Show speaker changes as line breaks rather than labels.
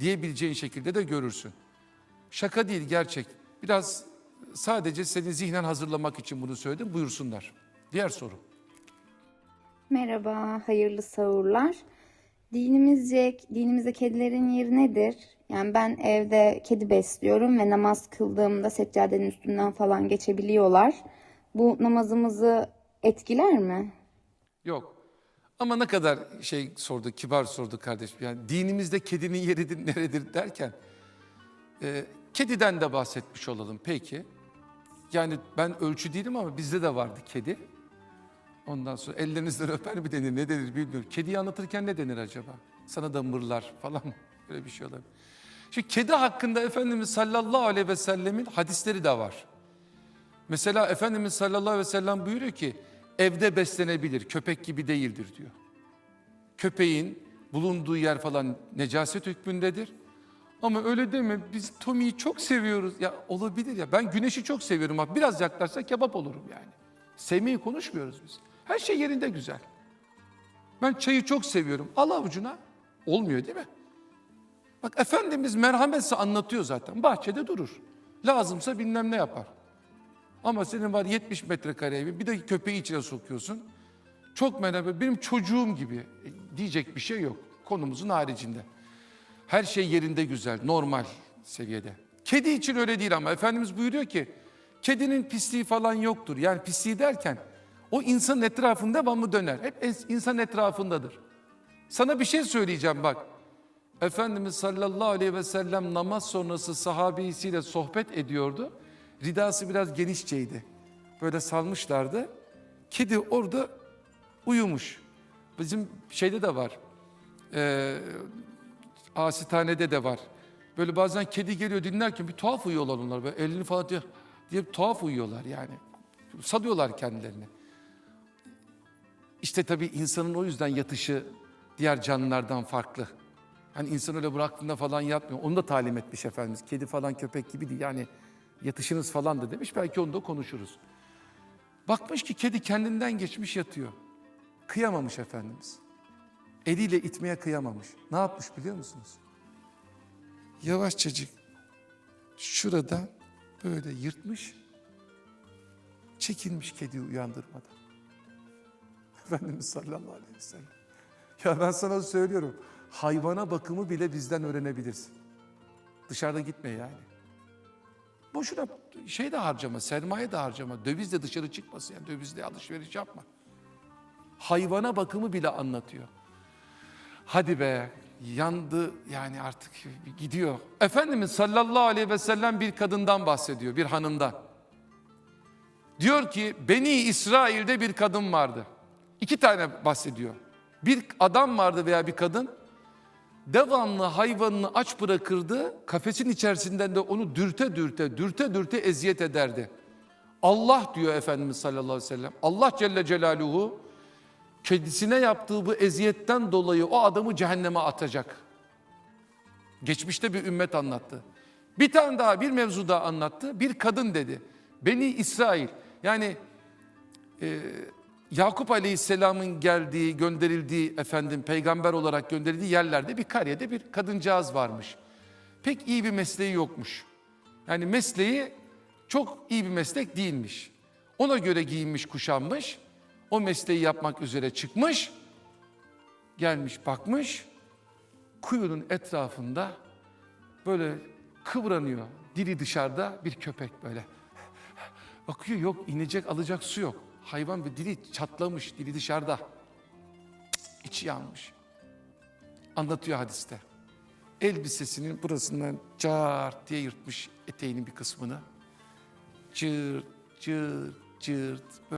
diyebileceğin şekilde de görürsün. Şaka değil gerçek. Biraz sadece seni zihnen hazırlamak için bunu söyledim. Buyursunlar. Diğer soru.
Merhaba, hayırlı sahurlar. Dinimizce, dinimizde kedilerin yeri nedir? Yani ben evde kedi besliyorum ve namaz kıldığımda seccadenin üstünden falan geçebiliyorlar. Bu namazımızı etkiler mi?
Yok. Ama ne kadar şey sordu, kibar sordu kardeşim. Yani dinimizde kedinin yeridir, neredir derken e, kediden de bahsetmiş olalım peki. Yani ben ölçü değilim ama bizde de vardı kedi. Ondan sonra ellerinizden öper mi denir, ne denir bilmiyorum. Kediyi anlatırken ne denir acaba? Sana da mırlar falan böyle bir şey olabilir. Şimdi kedi hakkında Efendimiz sallallahu aleyhi ve sellemin hadisleri de var. Mesela Efendimiz sallallahu aleyhi ve sellem buyuruyor ki evde beslenebilir, köpek gibi değildir diyor. Köpeğin bulunduğu yer falan necaset hükmündedir. Ama öyle deme biz Tommy'yi çok seviyoruz. Ya olabilir ya ben güneşi çok seviyorum. Bak biraz yaklaşsa kebap olurum yani. Sevmeyi konuşmuyoruz biz. Her şey yerinde güzel. Ben çayı çok seviyorum. Al avucuna. Olmuyor değil mi? Bak Efendimiz merhametse anlatıyor zaten. Bahçede durur. Lazımsa bilmem ne yapar. Ama senin var 70 metrekare evin bir de köpeği içine sokuyorsun. Çok merhaba benim çocuğum gibi E, diyecek bir şey yok konumuzun haricinde. Her şey yerinde güzel, normal seviyede. Kedi için öyle değil ama Efendimiz buyuruyor ki kedinin pisliği falan yoktur. Yani pisliği derken o insanın etrafında devamlı döner. Hep insan etrafındadır. Sana bir şey söyleyeceğim bak. Efendimiz sallallahu aleyhi ve sellem namaz sonrası sahabisiyle sohbet ediyordu. Ridası biraz genişçeydi. Böyle salmışlardı. Kedi orada uyumuş. Bizim şeyde de var. Ee, asithanede de var. Böyle bazen kedi geliyor dinlerken bir tuhaf uyuyorlar onlar. Böyle elini falan diye, diye tuhaf uyuyorlar yani. Salıyorlar kendilerini. İşte tabii insanın o yüzden yatışı diğer canlılardan farklı. Hani insan öyle bıraktığında falan yatmıyor. Onu da talim etmiş Efendimiz. Kedi falan köpek gibi değil. Yani yatışınız falan da demiş. Belki onu da konuşuruz. Bakmış ki kedi kendinden geçmiş yatıyor. Kıyamamış Efendimiz. Eliyle itmeye kıyamamış. Ne yapmış biliyor musunuz? Yavaşçacık şurada böyle yırtmış. Çekilmiş kediyi uyandırmadan. Efendimiz sallallahu aleyhi ve sellem. Ya ben sana söylüyorum. Hayvana bakımı bile bizden öğrenebilirsin. Dışarıda gitme yani. Boşuna şey de harcama, sermaye de harcama. Dövizle dışarı çıkmasın yani dövizle alışveriş yapma. Hayvana bakımı bile anlatıyor. Hadi be yandı yani artık gidiyor. Efendimiz sallallahu aleyhi ve sellem bir kadından bahsediyor, bir hanımdan. Diyor ki Beni İsrail'de bir kadın vardı. İki tane bahsediyor. Bir adam vardı veya bir kadın devamlı hayvanını aç bırakırdı. Kafesin içerisinden de onu dürte dürte, dürte dürte eziyet ederdi. Allah diyor Efendimiz sallallahu aleyhi ve sellem. Allah Celle Celaluhu kedisine yaptığı bu eziyetten dolayı o adamı cehenneme atacak. Geçmişte bir ümmet anlattı. Bir tane daha bir mevzu daha anlattı. Bir kadın dedi. Beni İsrail yani e, Yakup Aleyhisselam'ın geldiği, gönderildiği efendim peygamber olarak gönderildiği yerlerde bir kariyede bir kadıncağız varmış. Pek iyi bir mesleği yokmuş. Yani mesleği çok iyi bir meslek değilmiş. Ona göre giyinmiş, kuşanmış. O mesleği yapmak üzere çıkmış. Gelmiş, bakmış. Kuyunun etrafında böyle kıvranıyor. Dili dışarıda bir köpek böyle. Bakıyor yok inecek alacak su yok. Hayvan bir dili çatlamış, dili dışarıda. İçi yanmış. Anlatıyor hadiste. Elbisesinin burasından cart diye yırtmış eteğinin bir kısmını. Cırt, cırt, cırt.